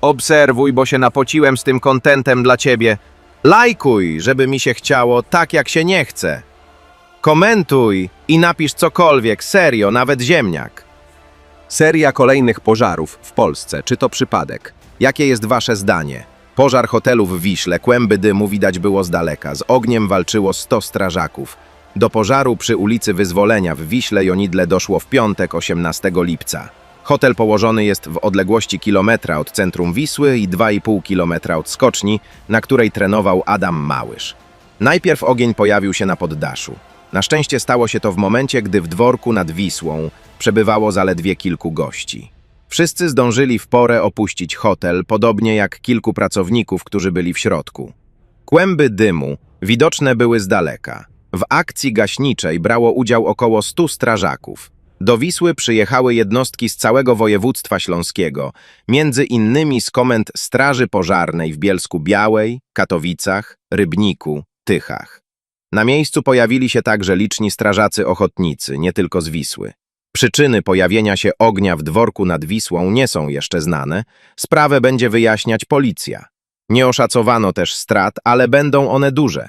Obserwuj, bo się napociłem z tym kontentem dla ciebie. Lajkuj, żeby mi się chciało tak, jak się nie chce. Komentuj i napisz cokolwiek, serio, nawet ziemniak. Seria kolejnych pożarów w Polsce. Czy to przypadek? Jakie jest wasze zdanie? Pożar hotelu w Wiśle, kłęby dymu widać było z daleka. Z ogniem walczyło 100 strażaków. Do pożaru przy ulicy Wyzwolenia w Wiśle Jonidle doszło w piątek 18 lipca. Hotel położony jest w odległości kilometra od centrum Wisły i 2,5 kilometra od skoczni, na której trenował Adam Małysz. Najpierw ogień pojawił się na poddaszu. Na szczęście stało się to w momencie, gdy w dworku nad Wisłą przebywało zaledwie kilku gości. Wszyscy zdążyli w porę opuścić hotel, podobnie jak kilku pracowników, którzy byli w środku. Kłęby dymu widoczne były z daleka. W akcji gaśniczej brało udział około 100 strażaków. Do Wisły przyjechały jednostki z całego województwa śląskiego, między innymi z komend Straży Pożarnej w Bielsku Białej, Katowicach, Rybniku, Tychach. Na miejscu pojawili się także liczni strażacy ochotnicy, nie tylko z Wisły. Przyczyny pojawienia się ognia w dworku nad Wisłą nie są jeszcze znane. Sprawę będzie wyjaśniać policja. Nie oszacowano też strat, ale będą one duże.